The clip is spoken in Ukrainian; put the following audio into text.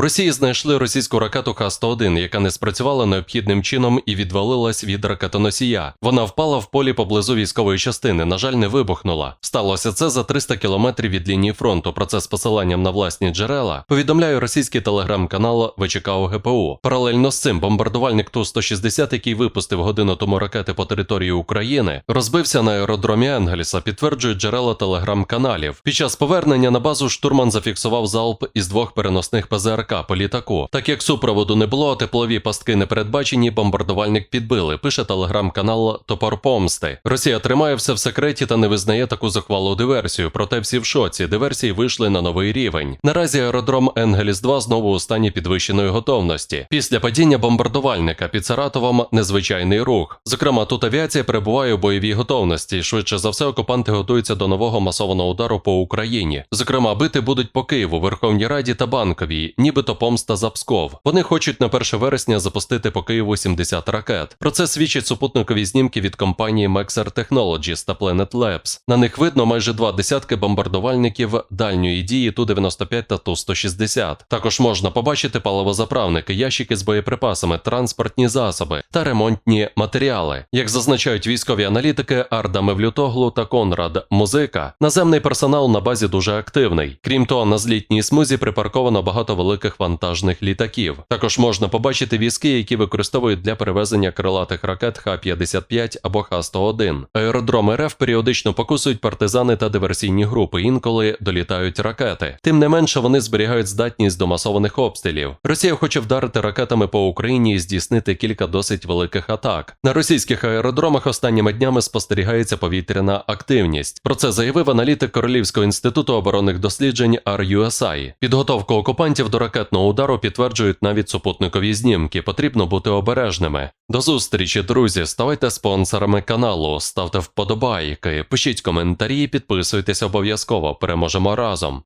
Росії знайшли російську ракету Х-101, яка не спрацювала необхідним чином і відвалилась від ракетоносія. Вона впала в полі поблизу військової частини. На жаль, не вибухнула. Сталося це за 300 кілометрів від лінії фронту. Про це з посиланням на власні джерела повідомляє російський телеграм-канал ВЧК ОГПУ. Паралельно з цим бомбардувальник Ту-160, який випустив годину тому ракети по території України, розбився на аеродромі Енгельса. Підтверджують джерела телеграм-каналів. Під час повернення на базу штурман зафіксував залп із двох переносних ПЗРК по літаку. Так як супроводу не було, теплові пастки не передбачені, бомбардувальник підбили. Пише телеграм-канал Топор Помсти. Росія тримає все в секреті та не визнає таку захвалу диверсію. Проте всі в шоці. Диверсії вийшли на новий рівень. Наразі аеродром Енгельс 2 знову у стані підвищеної готовності. Після падіння бомбардувальника під Саратовом незвичайний рух. Зокрема, тут авіація перебуває у бойовій готовності. Швидше за все, окупанти готуються до нового масованого удару по Україні. Зокрема, бити будуть по Києву, Верховній Раді та Банковій, нібито помста за Псков. Вони хочуть на 1 вересня запустити по Києву 70 ракет. Про це свідчать супутникові знімки від компанії Maxar Technologies та Planet Labs. На них видно майже два десятки бомбардувальників дальньої дії Ту-95 та Ту-160. Також можна побачити паливозаправники, ящики з боєприпасами, транспортні засоби та ремонтні матеріали. Як зазначають військові аналітики Арда Мевлютоглу та Конрад Музика, наземний персонал на базі дуже активний. Крім того, на злітній смузі припарковано багато великих вантажних літаків. Також можна побачити візки, які використовують для перевезення крилатих ракет Х-55 або Х-101. Аеродром РФ періодично покусують партизани та диверсійні групи, інколи долітають ракети. Тим не менше, вони зберігають здатність до масованих обстрілів. Росія хоче вдарити ракетами по Україні і здійснити кілька досить великих атак. На російських аеродромах останніми днями спостерігається повітряна активність. Про це заявив аналітик Королівського інституту оборонних досліджень RUSI. Підготовку окупантів до ракетного удару підтверджують навіть супутникові знімки. Потрібно бути обережними. До зустрічі, друзі. Ставайте спонсорами каналу, ставте вподобайки, пишіть коментарі, підписуйтесь обов'язково. Переможемо разом.